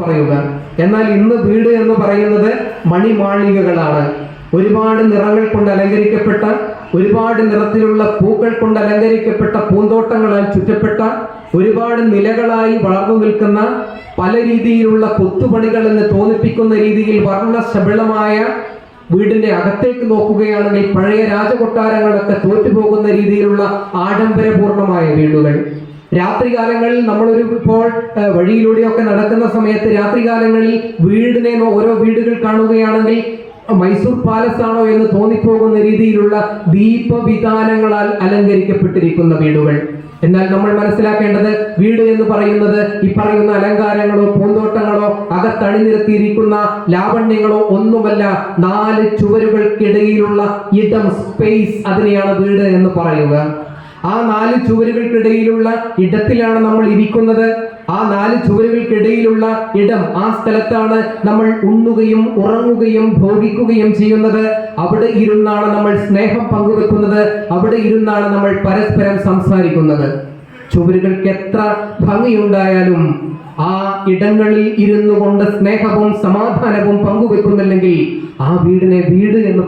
പറയുക. എന്നാൽ ഇന്ന് വീട് എന്ന് പറയുന്നത് മണിമാളികകളാണ്. ഒരുപാട് നിറങ്ങൾ കൊണ്ട് അലങ്കരിക്കപ്പെട്ട ഒരുപാട് നിറത്തിലുള്ള പൂക്കൾ കൊണ്ട് അലങ്കരിക്കപ്പെട്ട പൂന്തോട്ടങ്ങളാൽ ചുറ്റപ്പെട്ട ഒരുപാട് നിലകളായി വളർന്നു നിൽക്കുന്ന പല രീതിയിലുള്ള കൊത്തുപണികൾ എന്ന് തോന്നിപ്പിക്കുന്ന രീതിയിൽ വർണശബളമായ വീടിന്റെ അകത്തേക്ക് നോക്കുകയാണെങ്കിൽ പഴയ രാജകൊട്ടാരങ്ങളൊക്കെ തോറ്റുപോകുന്ന രീതിയിലുള്ള ആഡംബരപൂർണമായ വീടുകൾ. രാത്രികാലങ്ങളിൽ നമ്മളൊരു ഇപ്പോൾ വഴിയിലൂടെയൊക്കെ നടക്കുന്ന സമയത്ത് രാത്രികാലങ്ങളിൽ വീടിനെ ഓരോ വീടുകൾ കാണുകയാണെങ്കിൽ മൈസൂർ പാലസ് ആണോ എന്ന് തോന്നിപ്പോകുന്ന രീതിയിലുള്ള ദീപവിധാനങ്ങളാൽ അലങ്കരിക്കപ്പെട്ടിരിക്കുന്ന വീടുകൾ. എന്നാൽ നമ്മൾ മനസ്സിലാക്കേണ്ടത് വീട് എന്ന് പറയുന്നത് ഈ പറയുന്ന അലങ്കാരങ്ങളോ പൂന്തോട്ടങ്ങളോ അകത്തണിനിരത്തിയിരിക്കുന്ന ലാവണ്യങ്ങളോ ഒന്നുമല്ല നാല് ചുവരുകൾക്കിടയിലുള്ള ഇടം സ്പേസ് അതിനെയാണ് വീട് എന്ന് പറയുക. ആ നാല് ചുവരുകൾക്കിടയിലുള്ള ഇടത്തിലാണ് നമ്മൾ ഇരിക്കുന്നത്. ആ നാല് ചുവരുകൾക്കിടയിലുള്ള ഇടം ആ സ്ഥലത്താണ് നമ്മൾ ഉണ്ണുകയും ഉറങ്ങുകയും ഭോഗിക്കുകയും ചെയ്യുന്നത്. അവിടെ ഇരുന്നാണ് നമ്മൾ സ്നേഹം പങ്കുവെക്കുന്നത്. അവിടെ ഇരുന്നാണ് നമ്മൾ പരസ്പരം സംസാരിക്കുന്നത്. ചുവരുകൾക്ക് എത്ര ഭംഗിയുണ്ടായാലും ആ ഇടങ്ങളിൽ ഇരുന്നു കൊണ്ട് സ്നേഹവും സമാധാനവും പങ്കുവെക്കുന്നില്ലെങ്കിൽ ആ വീടിനെ വീട് എന്ന്